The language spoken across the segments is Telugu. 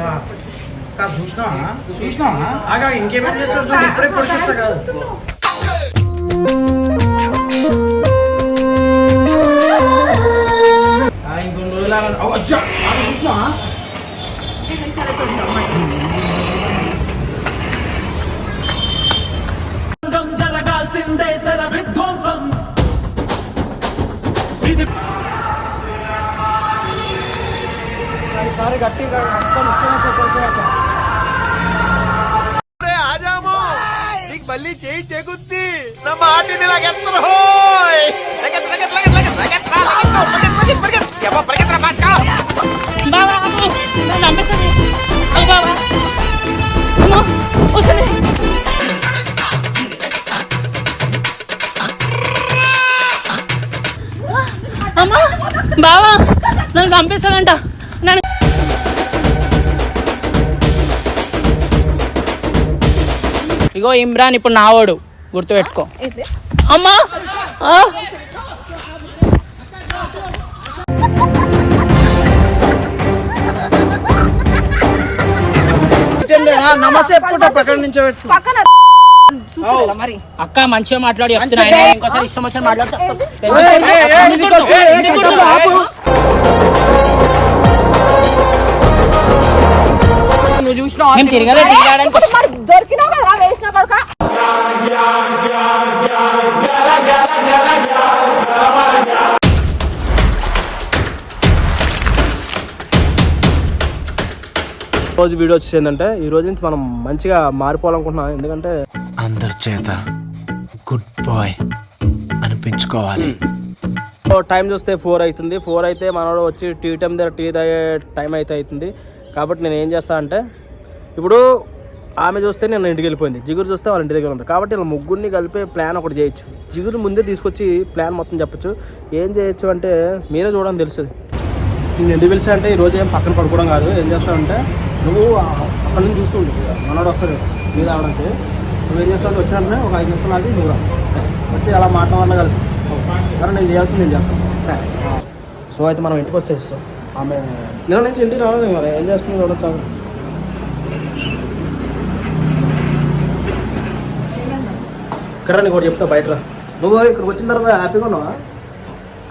కాదు చూసినావా? చూసినావా? ఆగా ఇంకేమేం చేస్తాడు ఇప్పుడే పొడిచేస్తా కాదు. ఇంకొన్ని రోజులు చూసినా గట్టి నీకు మళ్ళీ చేయి తెగుద్ది నమ్మ ఆటిని లాగెత్తరు హోయ్ బావా నన్ను చంపేస్తానంట ఇగో ఇమ్రాన్ ఇప్పుడు నావాడు. గుర్తుపెట్టుకో. అమ్మా! నమస్తే పక్కన నుంచి అక్క మంచిగా మాట్లాడి చెప్తున్నా. ఇంకోసారి ఇష్టం వచ్చిన మాట్లాడుతా. నువ్వు చూసినావు? మేము తిరగలే తిరగడానికి వచ్చి- దొరికినావు కదా వేసిన కొడుక రోజు వీడియో వచ్చేసి ఏంటంటే ఈ రోజు నుంచి మనం మంచిగా మారిపోవాలనుకుంటున్నాం. ఎందుకంటే అందరి చేత గుడ్ బాయ్ అనిపించుకోవాలి. టైం చూస్తే ఫోర్ అవుతుంది. ఫోర్ అయితే మనోడు వచ్చి టీ టైం దగ్గర టీ తాగే టైం అయితే అవుతుంది. కాబట్టి నేను ఏం చేస్తా అంటే ఇప్పుడు ఆమె చూస్తే నేను ఇంటికి వెళ్ళిపోయింది. జిగురు చూస్తే వాళ్ళ ఇంటి దగ్గర ఉంది. కాబట్టి ఇలా ముగ్గురిని కలిపే ప్లాన్ ఒకటి చేయొచ్చు. జిగురు ముందే తీసుకొచ్చి ప్లాన్ మొత్తం చెప్పొచ్చు. ఏం చేయొచ్చు అంటే మీరే చూడడం తెలుస్తుంది. నేను ఎందుకు పిలిచా అంటే ఈరోజు ఏం పక్కన పడుకోవడం కాదు. ఏం చేస్తావంటే నువ్వు అక్కడి నుంచి చూస్తుండు మనోడు వస్తాడు మీద రావడానికి నువ్వు ఏం చేస్తావు అంటే వచ్చిన ఒక ఐదు నిమిషాలు ఆగి నువ్వు వచ్చి అలా మాట్లాడాలి కలిపి. సరే నేను చేయాల్సింది నేను చేస్తాను. సరే. సో అయితే మనం ఇంటికి వస్తే ఇస్తాం ఆమె నుంచి ఇంటికి రాలేదు మరి. ఏం చేస్తుంది ఆమె. ఇక్కడ నీకు ఒకటి చెప్తా బయట రా. నువ్వు ఇక్కడికి వచ్చిన తర్వాత హ్యాపీగా ఉన్నావా?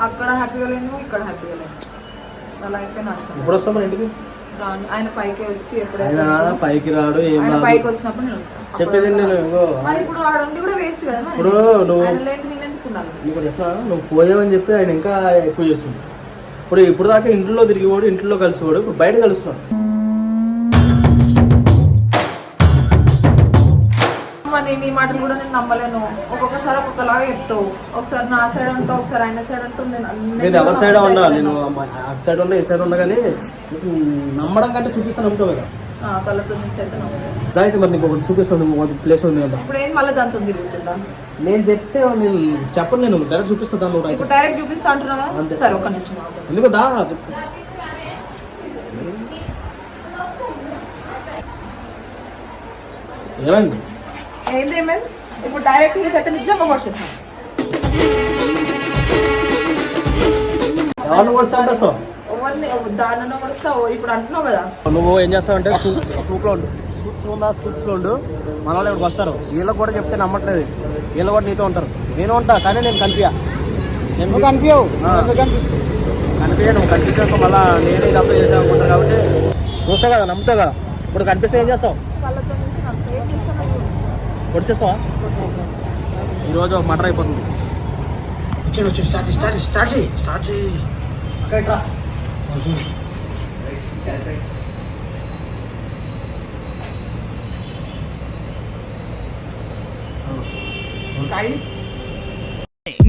అక్కడ హ్యాపీగా లేను ఇక్కడ హ్యాపీగా లేను. నా లైఫ్ ఎప్పుడు వస్తాం మన ఇంటికి. ఆయన పైకి వచ్చి ఎప్పుడైతే ఆయన పైకి రాడు పైకి వచ్చినప్పుడు నేను చెప్పేది నేను మరి ఇప్పుడు ఆడ ఉండి కూడా వేస్ట్ కదా మరి. ఇప్పుడు నువ్వు- లేదు నేను ఎందుకు ఉండాలి? నీకు చెప్తా నువ్వు పోయావని చెప్పి ఆయన ఇంకా ఎక్కువ చేస్తుంది. ఇప్పుడు ఇప్పుడు దాకా ఇంట్లో తిరిగిపోడు ఇంట్లో కలిసిపోడు ఇప్పుడు బయట కలుస్తున్నాడు. మరి నేను ఈ మాటలు కూడా నేను నమ్మలేను. ఒక్కొక్కసారి ఒక్కొక్కలాగా చెప్తావు. ఒకసారి నా సైడ్ అంటావు ఒకసారి ఆయన సైడ్ అంటావు. నేను ఎవరి సైడ్ ఉన్నా. నేను అటు సైడ్ ఉన్నా ఈ సైడ్ ఉన్నా కానీ నమ్మడం కంటే చూపిస్తాను నమ్ముతావు కదా. ఆ, కళ్ళతో చూసి అయితే నమ్మలేను అయితే మరి నీకు ఒకటి చూపిస్తాను నువ్వు ప్లేస్ ఉంది కదా ఇప్పుడు ఏం మళ్ళీ దాంతో తిరుగుతుందా? నేను చెప్తే నేను చెప్పను నేను డైరెక్ట్ చూపిస్తాను దాని అయితే ఇప్పుడు డైరెక్ట్ చూపిస్తా అంటున్నా అంతే. సరే ఒక నిమిషం. ఎందుకు దా చెప్పు. ఏమైంది? ఏంది ఏమైంది? ఇప్పుడు డైరెక్ట్ చేసి అయితే నిజంగా వచ్చేస్తాను ఎవరిని కొడుస్తా అంటే వస్తావు? ఎవరిని దాని వస్తావు ఇప్పుడు అంటున్నావు కదా. నువ్వు ఏం చేస్తావంటే స్కూప్లో ఉండు. స్కూప్స్ ఉందా స్కూప్స్లో ఉండు. మన వాళ్ళు ఇక్కడికి వస్తారు. వీళ్ళకి కూడా చెప్తే నమ్మట్లేదు. వీళ్ళు కూడా నీతో ఉంటారు. నేను ఉంటా కానీ నేను కనిపించా నేను కనిపించవు కనిపిస్తుంది కనిపించ నువ్వు కనిపించాక మళ్ళీ నేనే ఇదంతా చేసాను అనుకుంటారు కాబట్టి. చూస్తా కదా నమ్ముతావు? కదా ఇప్పుడు కనిపిస్తే ఏం చేస్తావు? పొడిచేస్తావా? ఈరోజు ఒక మటర్ అయిపోతుంది. వచ్చి వచ్చి స్టార్ట్ స్టార్ట్ స్టార్ట్ చేయి స్టార్ట్ చేయి అక్కడ ఇట్రా. ఉరకాయి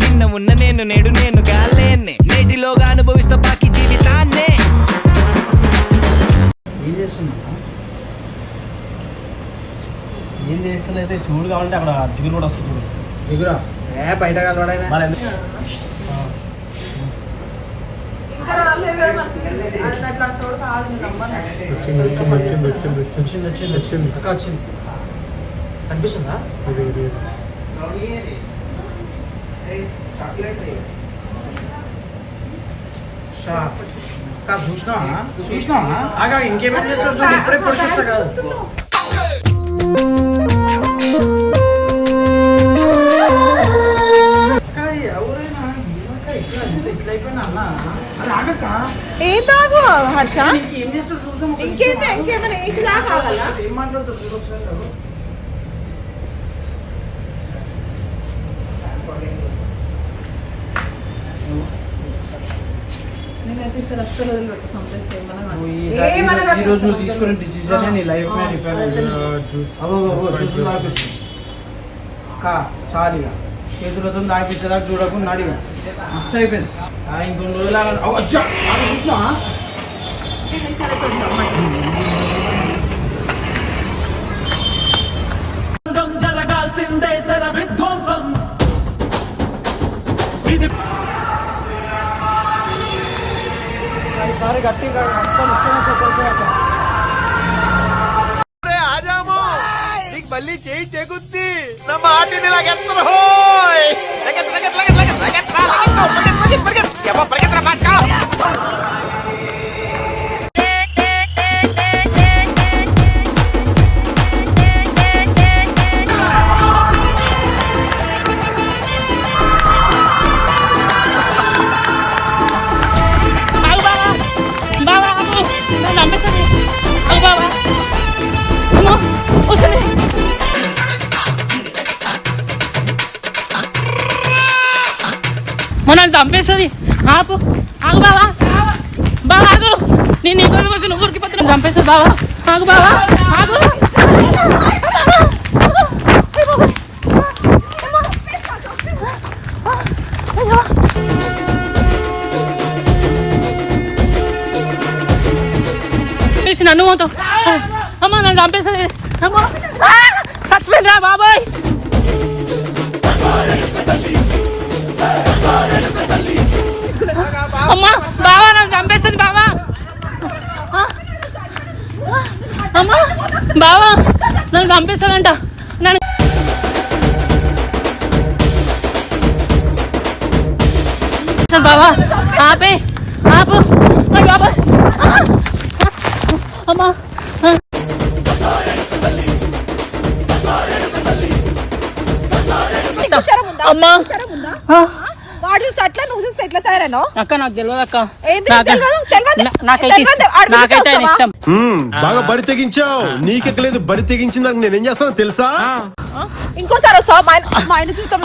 నిన్న ఉన్న నేను నేడు నేను గాలేనే నేటిలోగా అనుభవిస్తా బాకీ జీవితాన్నే. ఏం చేస్తున్నా ఏం చేస్తున్నైతే చూడు కావాలంటే అక్కడ చిగురు కూడా వస్తుంది చూడు. దిగురా ఏ బయట కలవాడైనా కదా నమ్మను. వచ్చింది వచ్చింది వచ్చింది అక్క వచ్చింది. కనిపిస్తుందా? ब्राउनी है रे चॉकलेट रे का చూసినా చూసినా ఆగా ఇంకేమేం చేస్తారు చూడు ఇప్పుడే పొడిచేస్తా కాదు ఏం తాగు హర్ష ఇంకేం చేస్తారు చూసాం ఇంకేం ఇంకేమైనా ఏం కావాలా ఏం మాట్లాడుతారు ఈ రోజు నువ్వు తీసుకునే డిసిజన్ నీ లైఫ్ మీద చూసుకుని తాగిస్తుంది కా చాలు ఇక చేతులతో తాగిపించేదాకా చూడకుండా అడిగా మస్తు అయిపోయింది. ఇంకొన్ని రోజులు చూసినా ఆజాము నీకు మళ్ళీ చేయి చెగుద్ది నమ్మ ఆటిని లాగెత్తరు హోయ్ లగెత్త లగెత్త లగెత్త లగెత్త లగెత్త పరిగెత్తరా పరిగెత్తరా పట్టుకో మొన్న చంపేస్తుంది ఆపు ఆగు బావా బావా ఆగు నేను నీకోసం వస్తే నువ్వు ఊరికి పోతున్నా చంపేస్తుంది బావా ఆగు బావా ఆగు తెలిసి నన్ను పోతావు అమ్మ నన్ను చంపేస్తుంది అమ్మ ఆ! చచ్చిపోయిందిరా బాబాయ్ అమ్మా బావా నన్ను చంపేస్తుంది బావా! అమ్మా బావా నన్ను చంపేస్తాడంట నన్ను బావా ఆపే ఆపు ఆ! అమ్మా? అమ్మా. బాగా బరి తెగించావు. నీకెక్కలేదు బరి తెగించింది నాకు నేనేం చేస్తానో తెలుసా? ఇంకోసారి వస్తావా? మా ఆయన చూస్తాం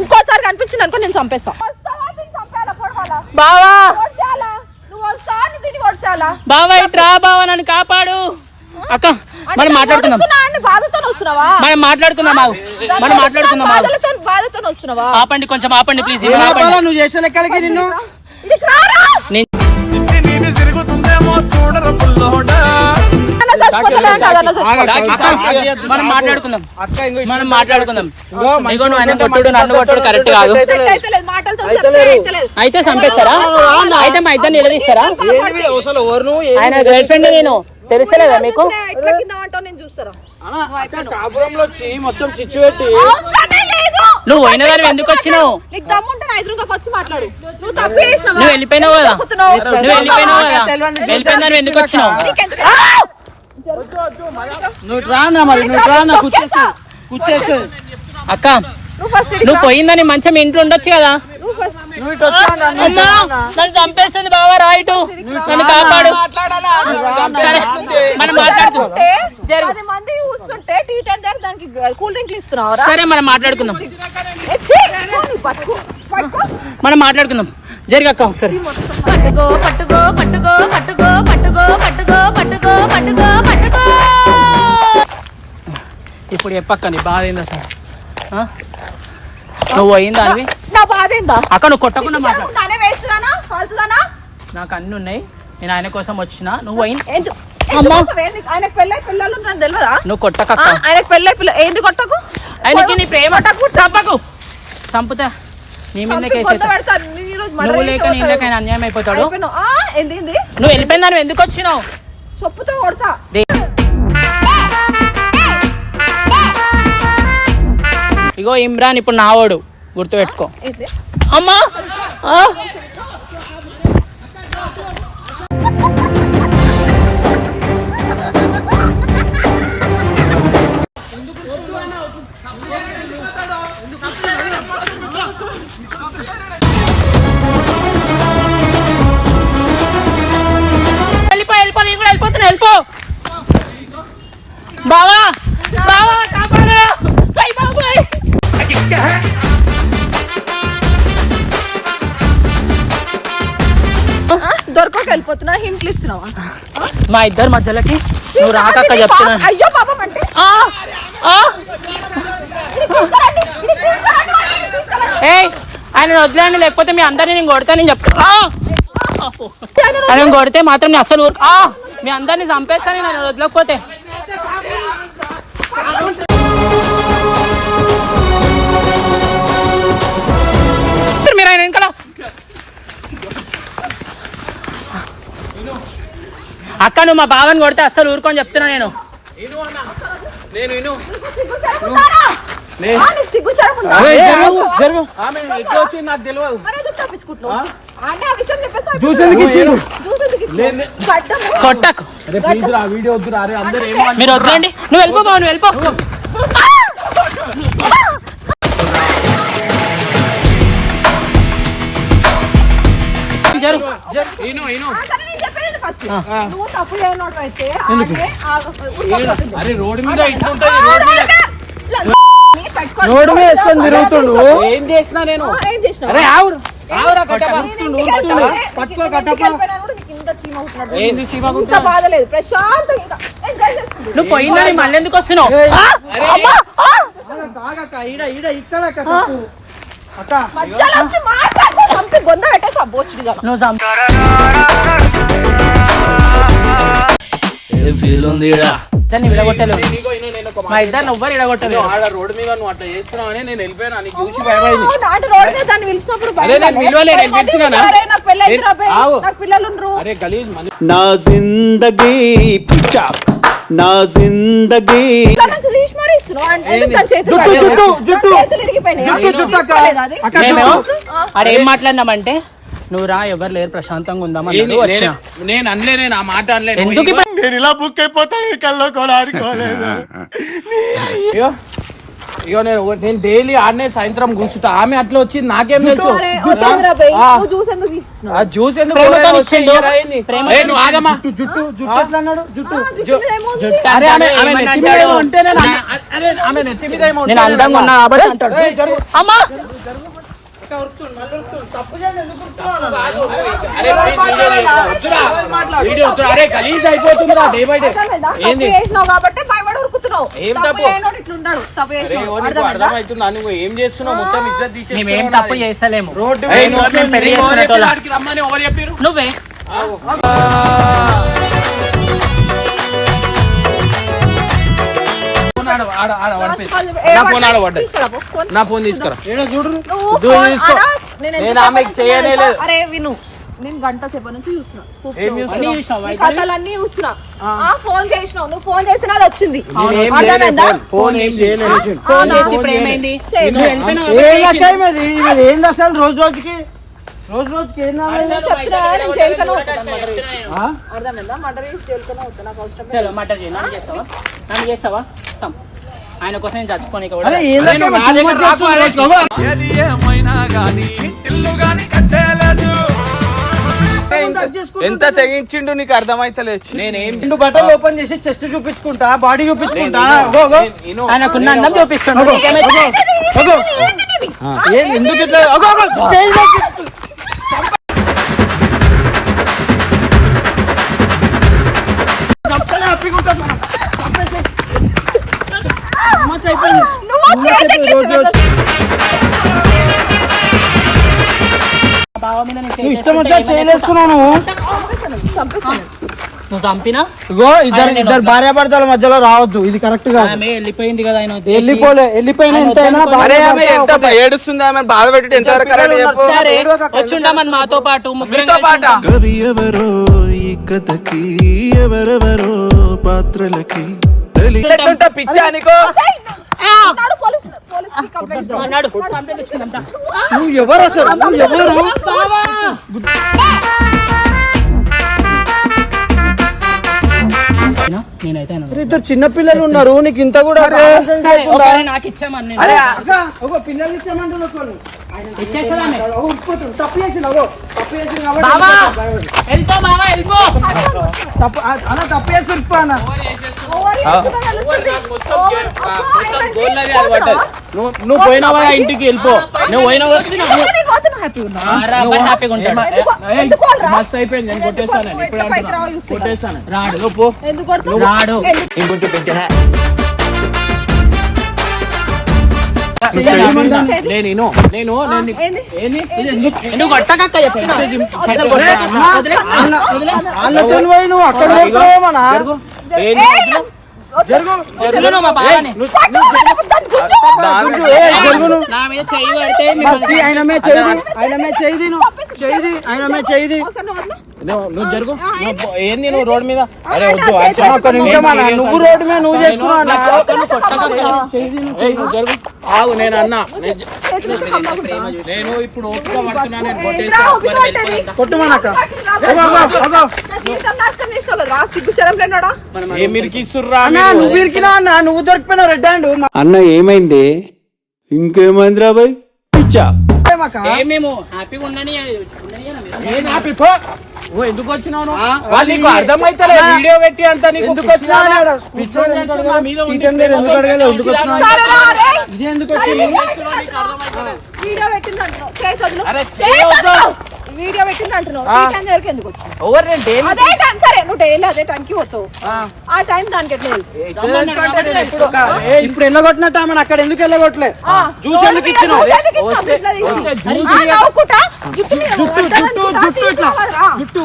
ఇంకోసారి కనిపించింది అనుకో నేను చంపేస్తా. బావా. బావా ఇట్రా బావా నన్ను కాపాడు. అక్క మనం మాట్లాడుకుందాం. మనం మాట్లాడుకుందాం మనం మాట్లాడుకుందాం మాకు ఆపండి కొంచెం ఆపండి ప్లీజ్ నువ్వు చేసే లెక్కలకి నిన్ను మనం మాట్లాడుకుందాం. మనం మాట్లాడుకుందాం. ఇగో నువ్వు ఆయన కొట్టుడు నన్ను కొట్టుడు కరెక్ట్ కాదు. అయితే చంపేస్తారా? అయితే మా ఇద్దరు నిలదీస్తారా? ఆయన గర్ల్ ఫ్రెండ్ నేను. తెలుసలేదా మీకు? ఎట్లా కింద అంటావు నేను చూస్తారా? అన్న, అక్క కాపురంలో వచ్చి మొత్తం చిచ్చు పెట్టి. అవసరమే లేదు. నువ్వు పోయిన దాన్ని ఎందుకు వచ్చినావు? నీకు దమ్ముంటే నా ఎదురుగా వచ్చి మాట్లాడు. నువ్వు తప్పు చేసినావా? నువ్వు వెళ్ళిపోయినావు కదా. నువ్వు వెళ్ళిపోయినావు కదా? వెళ్ళిపోయిన ఎందుకు వచ్చినావు? నువ్వు రానా మరి నువ్వు రానా కూర్చేసి కూర్చేసి అక్క నువ్వు పోయిందని మంచం ఇంట్లో ఉండొచ్చు కదా? నన్ను చంపేస్తుంది బావా రాయిటు నన్ను కాపాడు. పది మంది చూస్తుంటే టీ టైం దగ్గర దానికి కూల్ డ్రింక్లు ఇస్తున్నావురా? సరే మనం మాట్లాడుకుందాం. మనం మాట్లాడుకుందాం. జరిగక్క ఒకసారి. పట్టుకో పట్టుకో పట్టుకో పట్టుకో పట్టుకో పట్టుకో పట్టుకో పట్టుకో పట్టుకో. ఇప్పుడు చెప్పక్క నీ బాధ ఏందా సార్? నువ్వు అయిందా అవి నా బాధ ఏందా? అక్క నువ్వు కొట్టకుండా మాట్లాడు. ఉందానే వేస్తున్నానా? ఫాల్తుదానా? నాకు అన్ని ఉన్నాయి నేను ఆయన కోసం వచ్చిన. నువ్వు అయిన ఆయనకు పెళ్ళై నువ్వు కొట్టక ఆయనకు పెళ్ళై పిల్ల ఏంది కొట్టకు? ఆయనకి నీ ప్రేమ. చంపకు. చంపుతా. నీ మీద నువ్వు లేక నీ లేకైనా అన్యాయం అయిపోతాడు. నువ్వు వెళ్ళిపోయిందా నువ్వు ఎందుకు వచ్చినావు? చొప్పుతో కొడతా. ఇగో ఇమ్రాన్ ఇప్పుడు నావోడు గుర్తుపెట్టుకో. అమ్మా. మా ఇద్దరు మధ్యలోకి నువ్వు రాకక్క చెప్తున్నా. అయ్యో పాపం అంటే. ఏయ్ ఆయన వదిలేండి లేకపోతే మీ అందరిని నేను కొడతా నేను చెప్తా! ఆయన కొడితే మాత్రం నేను అసలు ఊరుకు- ఆ! మీ అందరిని చంపేస్తాను నేను వదలకపోతే. అక్క నువ్వు మా బావని కొడితే అస్సలు ఊరుకొని చెప్తున్నా నేను. మరి. కొట్టకు. వద్దండి నువ్వు వెళ్ళిపో నువ్వు వెళ్ళిపో. జరుగు. ఇను నువ్వు తప్పు చేయనోడు అయితే. అరే రోడ్డు మీద ఇట్లా ఉంటుంది రోడ్డు మీద. రోడ్డు వేసుకొని తిరుగుతుండు. ఏం చేసినా నేను? ఆ, ఏం చేసినావు? అరే ఆవురు. ఆవురా వెళ్తాను. పట్టుకో, ఏంది ప్రశాంతంగా ఇంకా. చేస్తుంది నువ్వు పోయిందని మళ్ళీ ఎందుకు వస్తున్నావు. దాన్ని మా ఇద్దరు ఎవ్వరు విడగొట్టలేవు ఆడ రోడ్డు మీద నువ్వు అట్లా చేస్తున్నావు అని నేను వెళ్ళిపోయాను. నీకు చూసి భయమైంది. రోడ్ మీద దాన్ని పిలిచినప్పుడు అరే నేను పిలవలే, నేను పిల్లలు అరే గలీజ్ నా జిందగీ నా జిందగీ ఏం మాట్లాడినామంటే నువ్వు రా ఎవరు లేరు ప్రశాంతంగా ఉందామని నేను- నేను అనలే నేను ఆ మాట అనలే. నువ్వు ఎందుకు నేను ఇలా బుక్ అయిపోతాను కల్లో కూడా ఆడుకోలేదు. ఇగో ఇగో నేను నేను డైలీ ఆడనే సాయంత్రం కూర్చుంటా. ఆమె అట్లా వచ్చింది నాకేం తెలుసు? జ్యూస్ ఎందుకు జ్యూస్ జుట్టు జుట్టు అరే ఆమె ఆమె నెత్తి మీద ఉంటే నేను అరే ఆమె నెత్తి మీద నేను అందంగా ఉన్నా కాబట్టి అంటాడు. అమ్మా! మళ్ళీ. తప్పు ఎందుకు ఉరుకుతున్నావు? అరే గలీజ్ అయిపోతుందిరా డే బై డే. ఏంది? చేసినావు కాబట్టి భయపడి ఉరుకుతున్నావు. ఏం తప్పు? అర్థమవుతుందా నువ్వు ఏం చేస్తున్నావు? మొత్తం ఇజ్జత్ తీసేస్తున్నావు మేమేం తప్పు నాది. చేస్తలేము. రోడ్డు రమ్మని ఎవరు చెప్పారు నువ్వే. నా ఫోన్ ఆడ తీసుకురా నా ఫోన్ తీసుకో. నేను ఆమెకి చేయనే? లేదు. అరే విను. నేను గంట సేపటి నుంచి చూస్తున్నా. కథలన్నీ చూస్తున్నా. ఆ. ఫోన్ చేసినావు. నువ్వు ఫోన్ చేసినా అది వచ్చింది. ఏంది అసలు రోజు రోజుకి? రోజు రోజుకి చెప్తున్నా చేసి. మటర్ చేస్తావా? సం ఆయన కోసం నేను కూడా నా. ఎంత తెగించిండు నీకు అర్థమైతలేదు నేనేం రెండు బట్టలు ఓపెన్ చేసి చెస్ట్ చూపించుకుంటా బాడీ చూపించుకుంటా. అగో, అగో. నేను ఆయనకున్న అందం చూపిస్తున్నాడు నీకేమైతే అగో. ఏంది ఎందుకు ఇట్లా అగో, అగో, చేయి నొక్కి. నువ్వు ఇష్టం చేసేస్తుంటే వచ్చా ఏమైనా చేయలేస్తున్నావు నువ్వు. నువ్వు చంపినా? ఇగో ఇద్దరు ఇద్దరు భార్యాభర్తల మధ్యలో రావద్దు. ఇది కరెక్ట్గా వెళ్ళిపోయింది కదా ఆయన. వెళ్ళిపోలే వెళ్ళిపోయిన ఎంతైనా ఎంత. ఏడుస్తుంది ఆమె? బాధ పెట్టి సరే అక్క, వచ్చుండమని మాతో పాటు ముగ్గురం మీతో పాట? కవి ఎవరో ఈ కథకి ఎవరెవరో పాత్రలకి పిచ్చా నీకో ఆ! నాడు పోలీస్ పోలీస్ కంప్లైంట్ ఇద్దాం. అన్నాడు కంప్లైంట్ ఇచ్చిందంట. నువ్వు ఎవరు అసలు నువ్వు ఎవరు బావా! నేనైతే అనను. ఇద్దరు చిన్న పిల్లలు ఉన్నారు నీకు ఇంత కూడా నాకు ఇచ్చామని. అరే ఒక పిల్లలు ఇచ్చామంటున్నా తప్పు చేసింది తప్పు చేసింది తప్పు అన్న తప్పు చేసి అన్న. నువ్వు నువ్వు పోయినావా ఇంటికి వెళ్ళిపో. నువ్వు పోయినావా? మస్తు అయిపోయింది నేను కొట్టేస్తాను ఇప్పుడు కొట్టేస్తాను రాడు నువ్వు? రాడు. నేను నేను నేను ఎందుకు పోయి నువ్వు అక్కడ ఆయన చేయి ఆయన చేయి చేయి ఆయన చేయి నువ్వు జరుగు. ఏంది? నువ్వు రోడ్ మీద? అరే వద్దు నిమిషం అన్న నేను నువ్వు రోడ్డు మీద నువ్వు చేసుకున్నావు జరుగు. ఆగు నేను అన్నా. నేను ఇప్పుడు ఓపిక పడుతున్నా నేను? కొట్టుమనక్క? నువ్వు ఇరికినా అన్న నువ్వు దొరికిపోయినావు రెడ్ హ్యాండ్. అన్న ఏమైంది? ఇంకేమైంది రాబాయ్ పిచ్చా? ఏ మేము హ్యాపీగా ఉండని ఉండనియనా మీరు? ఏం హ్యాపీ? ఓ ఎందుకు వచ్చినావు నువ్వు? వాళ్ళు నీకు అన్నా, వీడియో పెట్టి అంత నీకు ఎందుకు వచ్చినావు. ఇది ఎందుకు వచ్చింది? వీడియో పెట్టింది అంటున్నావు. ఈ టైం దగ్గరికి ఎందుకు వచ్చినావు ఎవరు నేను daily అదే టైం సరే నువ్వు డైలీ అదే టైంకి పోతావు. ఆ. ఆ టైం దానికి ఎట్లా తెలుసు? ఎట్లా తెలుసు అంటే నేను ఎప్పుడు- ఏ, ఇప్పుడు ఆమెను అక్కడ ఎందుకు ఎల్లగొట్టలే ఆ. జ్యూస్ ఎందుకు ఇచ్చినావు? నువ్వు ఎందుకు ఇచ్చినావు? వస్తే- ఇట్లా తీసి. వస్తే ఆ, జ్యూస్ ఇయ్య- నవ్వుకుంటా. జుట్టు మీద జుట్టు అడ్డం జుట్టు అనుకుంటా జుట్టు ఇట్లా. తీసుకోవాలిరా. జుట్టు.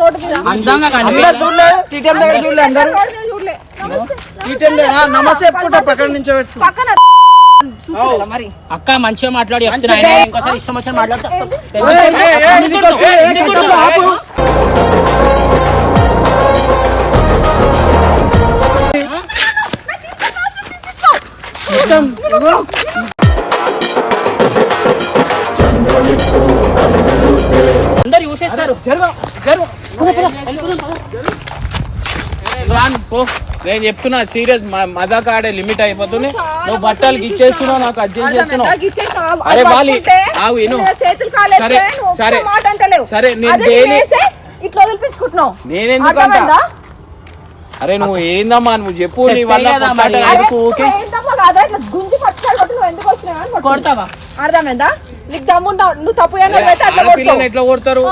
రోడ్డు మీద. అందంగా కానీ అందరు చూడలే? టీటీఎం దగ్గర చూడలే అందరు? రోడ్డు మీద చూడలే. నమస్తే. టీటీఎం దగ్గర నమస్తే ఎప్పుడు పక్కన నుంచి పక్కన మరి అక్క మంచిగా మాట్లాడి చెప్తున్నా ఇంకోసారి ఇష్టం వచ్చిన మాట్లాడుతా. అందరు యూసేస్తారు జరుగు జరుగు రాను పో నేను చెప్తున్నా సీరియస్ మజాక్ ఆడే లిమిట్ అయిపోతుంది నువ్వు బట్టలు ఇచ్చేస్తున్నావు నాకు అడ్జస్ట్ చేస్తున్నావు. అరే వాలి. పట్టుకుంటే ఆగు, విను. నీ మీద చేతులు కాలేస్తే సరే, సరే. సరే, నేను వేసే ఇట్లా వదిలిపించుకుంటున్నావు నేనెందుకు అంట? అరే నువ్వు ఏందమ్మా నువ్వు చెప్పు నీ వల్ల. కొడతావా అర్థమైందా నీకు దమ్ముందా నువ్వు తప్పు. ఎట్లా కొడతారు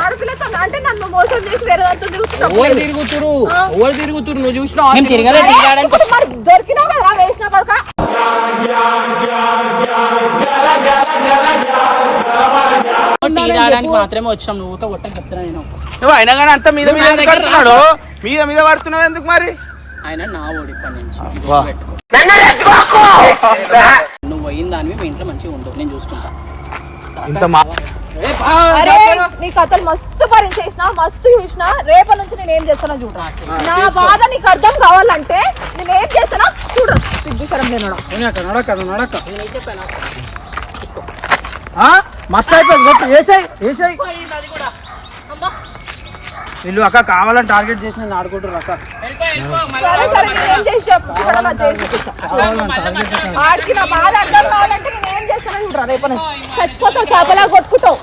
ఆడపిల్లతో అంటే నన్ను మోసం చేసి వేరే దాంతో తిరుగుతున్నావు ఎవరు తిరుగుతురు? ఎవరు తిరుగుతురు? నువ్వు చూసినావా? మేము తిరగలేదు అరే, తిరగడానికి ఇప్పుడు మరి దొరికినావు కదరా వేసిన కొడుక టీ తాగడానికి మాత్రమే వచ్చాం. నువ్వు ఊరికే కొట్టని చెప్తున్నా నేను. నువ్వు అయినా కానీ అంత మీద మీద ఎందుకు మీద మీద పడుతున్నావు ఎందుకు మరి? ఆయన నా ఓడి ఇప్పటి నుంచి పెట్టుకో. నువ్వు పోయిన దానివి మీ ఇంట్లో మంచిగా ఉండవు. నేను చూసుకుంటా. ఇంత మా అరే నీ కథలు మస్తు భరించేసిన మస్తు చూసిన రేపటి నుంచి నేను ఏం చేస్తానో చూడ. నా బాధ నీకు అర్థం కావాలంటే నేను ఏం చేస్తానో చూడ. సిగ్గుశరం నేను? మస్తు అయిపోయింది వేసాయి వేసాయి వీళ్ళు అక్క కావాలని టార్గెట్ చేసి నేను ఆడుకుంటారు అక్క సరే సరే చేసి చెప్పు నా చేసి చూపిస్తా. ఆడికి నా బాధ అర్థం కావాలంటే చూడరా నుంచి చచ్చిపోతావు చేపలా కొట్టుకుంటావు